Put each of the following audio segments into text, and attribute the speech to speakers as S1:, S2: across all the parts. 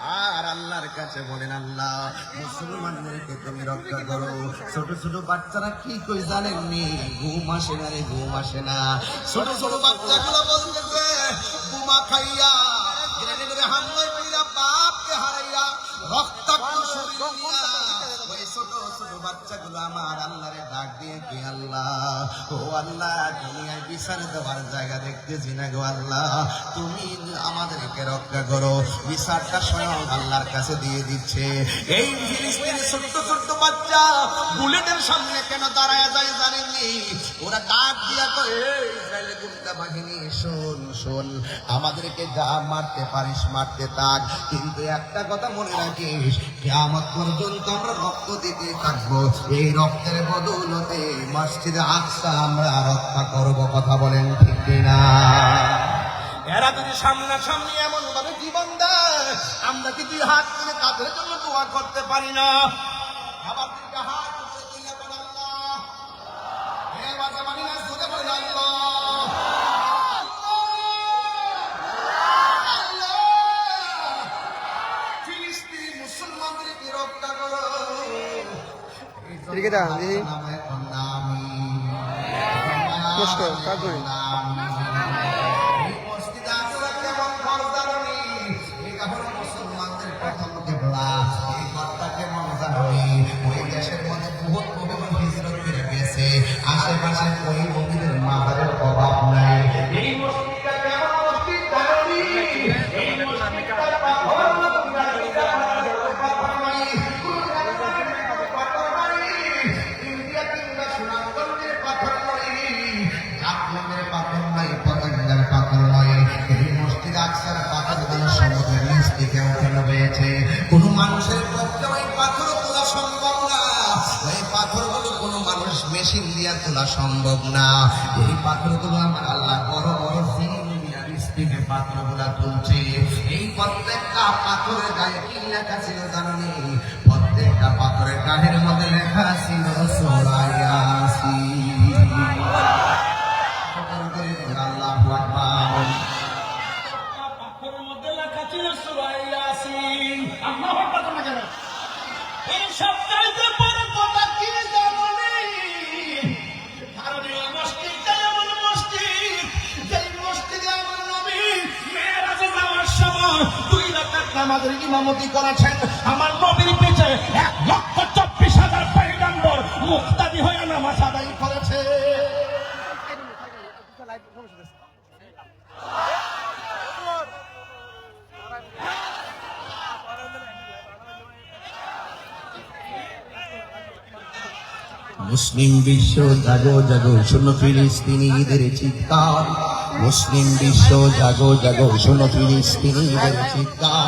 S1: আর আল্লাহর কাছে বলেন, আল্লাহ, মুসলমানদেরকে তুমি রক্ষা করো। ছোট ছোট বাচ্চারা কি কই জানেননি ঘুম আসে না রে, ঘুম আসে না। ছোট ছোট বাচ্চাগুলো বলতেছে, ঘুমা খাইয়া হামলায় বাচ্চাগুলো আমার আল্লাহরে ডাক দিয়ে কি আল্লাহ, ও আল্লাহ, দুনিয়ায় বিচার দেওয়ার জায়গা দেখতেছি না গো আল্লাহ। তুমি আমাদেরকে রক্ষা করো। বিচারটা স্বয়ং আল্লাহর কাছে দিয়ে দিচ্ছে। এই ফিলিস্তিনি ছোট্ট ছোট্ট বাচ্চা বুলেটের সামনে কেন দাঁড়ায় যায় জানেননি? ওরা ডাক দিয়া "এই ইসরায়েলের গুন্ডা বাহিনী শোন শোন আমাদেরকে যা মারতে পারিস মারতে থাক। কিন্তু একটা কথা মনে রাখিস কেমন পর্যন্ত আমরা রক্ত দিতে থাকব। এই রক্তের বদৌলতে মসজিদে আকসা আমরা রক্ষা করব, কথা বলেন ঠিক কিনা? এরা যদি সামনাসামনি এমন ভাবে জীবন দেয়, আমরা কি দুই হাত তুলে তাদের জন্য দোয়া করতে পারি না? আবার দুইটা হাত বহুত বহু দিদি। আশেপাশে ওই মন্দিরের মাথার অভাব নাই দিয়া তোলা সম্ভব না। এই পাত্রগুলো আমার আল্লাহ বড় বড় স্টিমের পাথরগুলা তুলছে। এই প্রত্যেকটা পাথরের গায়ে কি লেখা ছিল জানি প্রত্যেকটা পাথরের গায়ের মধ্যে লেখা ছিল
S2: ইমামতি করেছেন। আমার নবীর পিছে এক লক্ষ চব্বিশ হাজার পয়গাম্বর মুক্তাদি হয়ে নামাজ আদায় করেছে।
S1: মুসলিম বিশ্ব জাগো জাগো, শোনো ফিলিস্তিনিদের চিৎকার। মুসলিম বিশ্ব জাগো জাগো, শোনো ফিলিস্তিনিদের চিৎকার।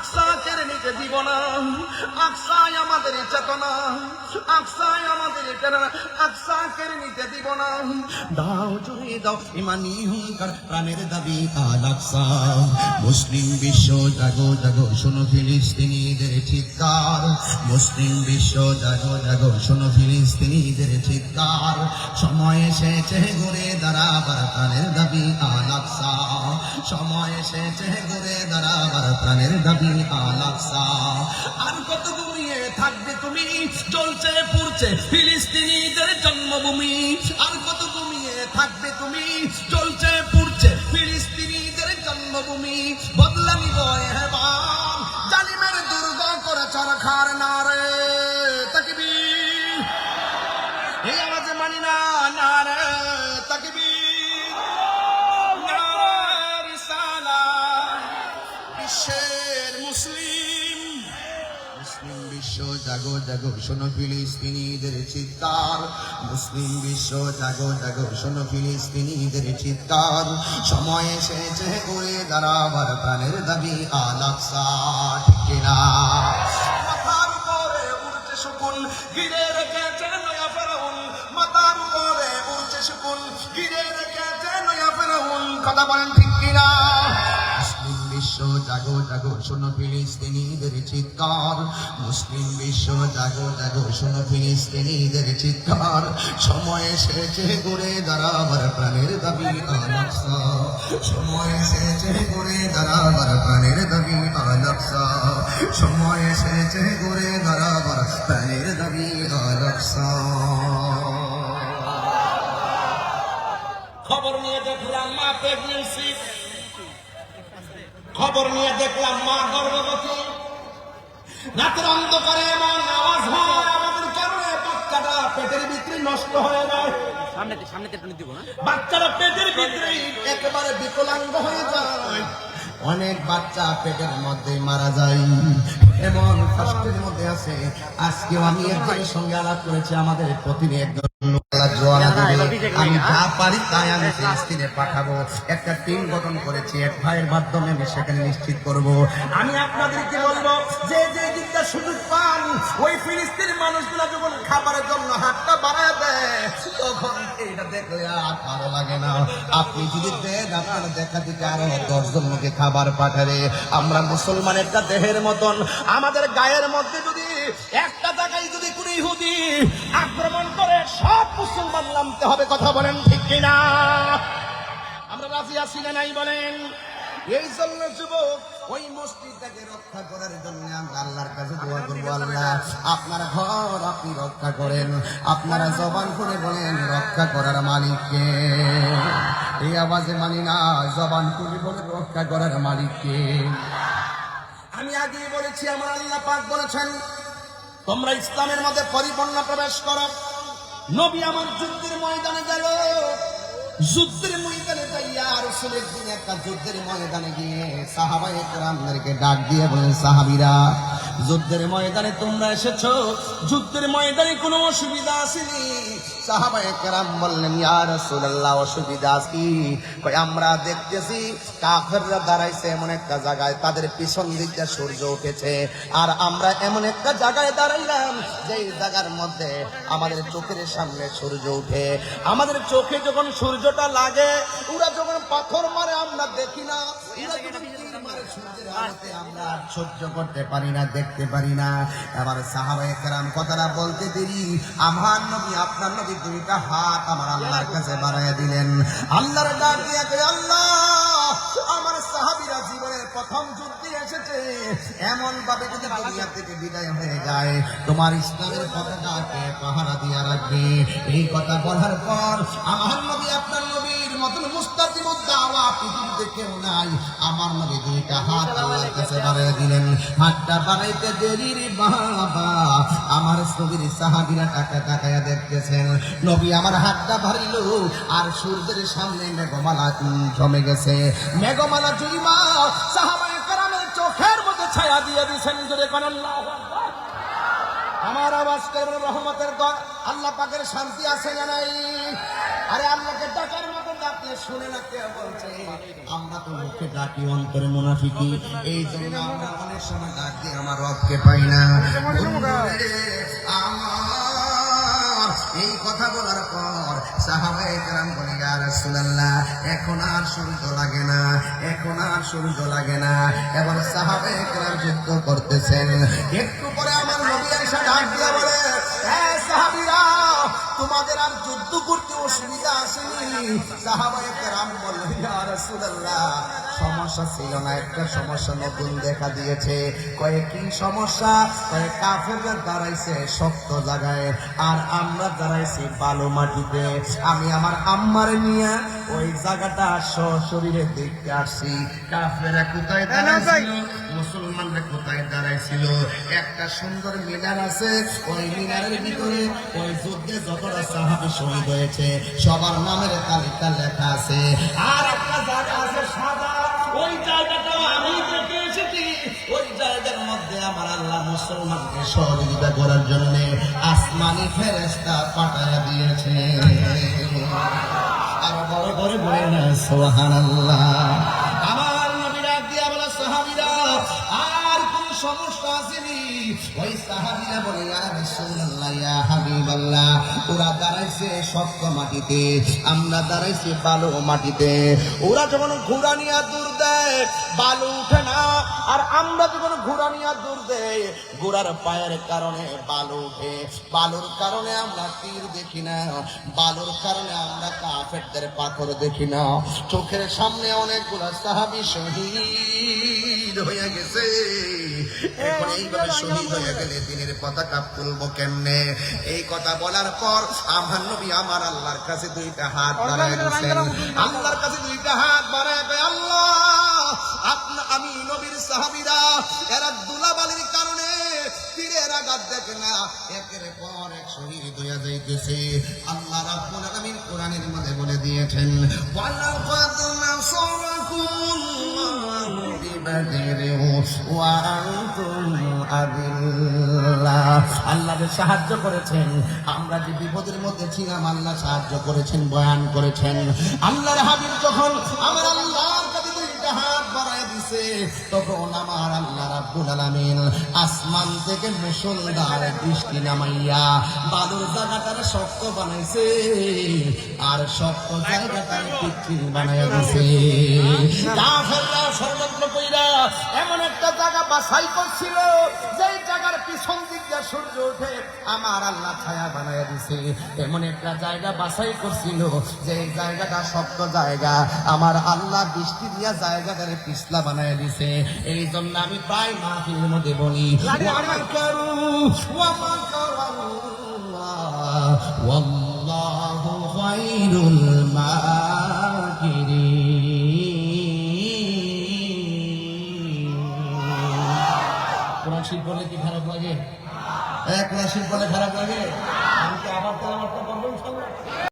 S1: আকসা কেড়ে নিতে দিব না আকসায় আমাদের চেতনা, আকসায় আমাদের আকসা কেড়ে নিতে দিব না দাও জুড়ে দাও ইমানি হুঙ্কার, প্রাণের দাবি আল আকসা। মুসলিম বিশ্ব, জাগো জাগো, শোনো ফিলিস্তিনিদের চিৎকার। মুসলিম বিশ্ব, জাগো জাগো, শোনো ফিলিস্তিনিদের চিৎকার। সময় এসেছে ঘুরে দাঁড়াবার, প্রাণের দাবি আল আকসা। সময় এসেছে ঘুরে দাঁড়াবার, প্রাণের দাবি আর কত ঘুমিয়ে থাকবে তুমি? চলছে, পড়ছে ফিলিস্তিনিদের জন্মভূমি। আর কত ঘুমিয়ে থাকবে তুমি? চলছে, পড়ছে ফিলিস্তিনিদের জন্মভূমি। না মুসলিম। মুসলিম বিশ্ব জাগো জাগো শোনো ফিলিস্তিনিদের চিত্তার মুসলিম বিশ্ব জাগো জাগো শোনো ফিলিস্তিনিদের চিৎকার। সময় এসেছে করে দাঁড়াবার প্রাণের দাবি আলাপসা ঠিক না কথা বলেন ঠিক কিনা? মুসলিম বিশ্ব জাগো জাগো, শোনো ফিলিস্তিনিদের চিৎকার। মুসলিম বিশ্ব, জাগো জাগো, শোনো ফিলিস্তিনিদের চিৎকার। সময় এসেছে ঘুরে দাঁড়াবার প্রাণের দাবি সময় এসেছে ঘুরে দাঁড়াবার প্রাণের দাবি আলাকসা সময় এসেছে ঘুরে দাঁড়াবার প্রাণের দাবি আলাকসা
S2: খবর নিয়ে দেখলাম মা প্রেগনেন্সি খবর নিয়ে দেখলাম মা গর্ভবতী। রাতের অন্ধকারে এমন আওয়াজ হয় আমাদের কারণে বাচ্চাটা পেটের ভিতরে নষ্ট হয়ে যায়?
S3: সামনেতে সামনেতে দিব না
S2: বাচ্চারা পেটের ভিতরে একেবারে বিকলাঙ্গ হয়ে যায়।
S1: অনেক বাচ্চা পেটের মধ্যে মারা যায়। এমন কষ্টের মধ্যে আছে। আজকেও আমি একজনের সঙ্গে আলাপ করেছি আমাদের প্রতিদিন দেবে। আমি যা পারি তাই আমি ফিলিস্তিনে পাঠাবো। একটা টিম গঠন করেছি এক ভাইয়ের মাধ্যমে আমি সেখানে নিশ্চিত করব।
S2: আমি আপনাদেরকে বলব যে যে দিকটা সুযোগ পান ওই ফিলিস্তিনি মানুষগুলো যখন খাবারের জন্য হাতটা বাড়ায় দেয়
S1: তখন এটা দেখলে আর ভালো লাগে না। আপনি যদি দেন আপনার দেখা দিতে আরও দশজন লোকে খাবার পাঠাবে।
S2: আমরা মুসলমান একটা দেহের মতন আমাদের গায়ের মধ্যে যদি একটা জায়গায় যদি কোনো ইহুদি আক্রমণ করে সব মুসলমান নামতে হবে কথা বলেন ঠিক কিনা? আমরা রাজি আছি না নাই বলেন? এই জন্য যুবক
S1: ওই মসজিদটাকে রক্ষা করার জন্য আমরা আল্লাহর কাছে দোয়া করব আল্লাহ। আপনার ঘর আপনি রক্ষা করেন আপনারা জবান করে বলেন রক্ষা করার মালিককে। এই আওয়াজে মানি না জবান করে বলে রক্ষা করার মালিককে।
S2: আমি আগেই বলেছি আমার আল্লাহ পাক বলেছেন তোমরা ইসলামের মধ্যে পরিপূর্ণ প্রবেশ করো। নবী আমার যুদ্ধের ময়দানে গেল।
S1: যুদ্ধের ময়দানে যাইয়া রসুলের দিন একটা যুদ্ধের ময়দানে গিয়ে সাহাবাই একরামদেরকে ডাক দিয়ে বলেন, সাহাবিরা যুদ্ধের ময়দানে তোমরা এসেছ।
S2: যুদ্ধের ময়দানে কোনো অসুবিধা আসেনি।
S1: তাদের পিছন দিকে সূর্য উঠেছে। আর আমরা এমন একটা জায়গায় দাঁড়াইলাম, যেই জায়গার মধ্যে আমাদের চোখের সামনে সূর্য উঠে।
S2: আমাদের চোখে যখন সূর্যটা লাগে, ওরা যখন পাথর মারে, আমরা দেখি না।
S1: সূর্যের আমরা সহ্য করতে পারি না। দেখতে পারি না। এবার সাহাবায়ে কেরাম কথাটা বলতে দেরি। আমার নবী, আপনার নবী দুইটা হাত আমার আল্লাহর কাছে বাড়াইয়া দিলেন। আল্লাহর ডাক আল্লাহ, আমার সাহাবীরা জীবনের প্রথম যুদ্ধে এসেছে। এমন ভাবে যদি দুনিয়া থেকে বিদায় হয়ে যায়, তোমার ইসলামের পাহারা দিয়া রাখবে। এই কথা বলার পর আমার নবী, আপনার নবীর মতন মুস্তাকিম পৃথিবীতে কেউ নাই। আমার নবী দুইটা হাত আল্লাহর কাছে বাড়াইয়া দিলেন। হাতটা বাড়াইতে দেরি রে বাবা। আমার নবীর সাহাবীরা টাকা টাকায়া দেখতেছেন। নবী আমার হাতটা ভারিল আর সূর্যের সামনে মেঘমালা জমে গেছে। মেঘমালা জুড়িমা
S2: সাহাবায়ে কেরামের চোখের মধ্যে ছায়া দিয়ে জোরে কোন আল্লাহ আমার আওয়াজ রহমতের দর আল্লাহ পাকের শান্তি আছে না নাই? আরে আল্লাহকে ডাকার মতো ডাকলে শুনে না কে বলছে?
S1: আমরা তো মুখে ডাকি অন্তরে মুনাফিকি। এই জন্য আমরা অনেক সময় ডাক আমার রবকে পাই না। আমার এই কথা বলার পর সাহাবায়ে কেরাম বলে রাসূলুল্লাহ এখন আর সূর্য লাগে না এখন আর সূর্য লাগে না। এবার সাহাবায়ে কেরাম যুদ্ধ করতেছেন। একটু পরে আমার নবী এসে ডাক দিয়ে বলে তোমাদের আর যুদ্ধ করতে অসুবিধা আসেনি। সাহাবায়ে কেরাম বললেন ইয়া রাসূলুল্লাহ সমস্যা ছিল না একটা সমস্যা নতুন দেখা দিয়েছে। কয়েক কি সমস্যা কাফেররা দাঁড়াইছে শক্ত জায়গায় আর আমরা দাঁড়াইছি বালু মাটিতে। আমি আমার আম্মারে নিয়ে ওই জায়গাটা সশরীরে দেখতে আসছি। কাফেরা কোথায় দাঁড়াইছিল? মুসলমানরা কোথায় দাঁড়াইছিল? একটা সুন্দর মিনার আছে ওই মিনারের ভিতরে ওই যুদ্ধে যতটা সাহাবি শহীদ হয়েছে সবার নামের তালিকা লেখা আছে।
S2: আর একটা জায়গা আছে সাদা আমার আল্লাহ মুসলিম
S1: মুসলমানকে সহযোগিতা করার জন্য আসমানি ফেরেস্তা পাঠায়া দিয়েছে। আর বড় করে বলে না সোহান আমার সমস্যা আসেনি। ওই সাহাবিরা বলে ওরা দাঁড়াইছে শক্ত মাটিতে, আমরা দাঁড়াইছি বালু মাটিতে। ওরা যখন ঘোড়া নিয়ে দূর দেয়, বালু উঠে না, আর আমরা যখন ঘোড়া নিয়ে দূর দেয় ঘোড়ার পায়ের কারণে বালু উঠে। বালুর কারণে আমরা তীর দেখি না, বালুর কারণে আমরা কাফেরদের পাথর দেখি না। চোখের সামনে অনেকগুলো সাহাবি শহীদ হয়ে গেছে। এখন এইভাবে শহীদ হয়ে গেলে দিনের পতাকা তুলবো কেমনে? এই কথা বলার পর আমার নবী আমার আল্লাহর কাছে দুইটা হাত বাড়ায় দিয়েছেন আল্লাহর কাছে দুইটা হাত বাড়ায় আল্লাহ। আপনা আমি নবীর সাহাবীরা এরা দুলাবালির কারণে তীরের আঘাত দেখে না। একের পর এক শহীদ হইয়া যাইতেছে। আল্লাহ রাব্বুল আলামিন কোরআনের মধ্যে বলে দিয়েছেন ওয়ালাকাদ নাসারাকুমুল্লাহু আল্লাহ যে সাহায্য করেছেন, আমরা যে বিপদের মধ্যে ছিলাম, আল্লাহ সাহায্য করেছেন, বয়ান করেছেন। আল্লাহর হাবিব যখন আমার আল্লাহর হাত দিছে তখন আমার আল্লাহ রাব্বুল আলামিন আসমান থেকে মুসলধার বৃষ্টি নামাইয়া বালুর জায়গাটার শক্ত বানাইছে আর শক্ত জায়গাটার পিচ্ছিল বানাইয়া দিছে। কাফেররা ষড়যন্ত্র কইরা এমন একটা জায়গা বাছাই করছিল যেই পিছন দিক দিয়ে সূর্য ওঠে আমার আল্লাহ ছায়া বানাইয়া দিছে। এমন একটা জায়গা বাছাই করছিল যে জায়গাটা শক্ত জায়গা। আমার আল্লাহ বৃষ্টি দিয়া জায়গাটারে পিছলা বানাইয়া দিছে। এই জন্য আমি প্রায় মাহফিলের মধ্যে বলি কোরআন শিল্প বলে কি খারাপ লাগে এক রাশির পরে খারাপ লাগে আমি তো আবার তো আমার তো করব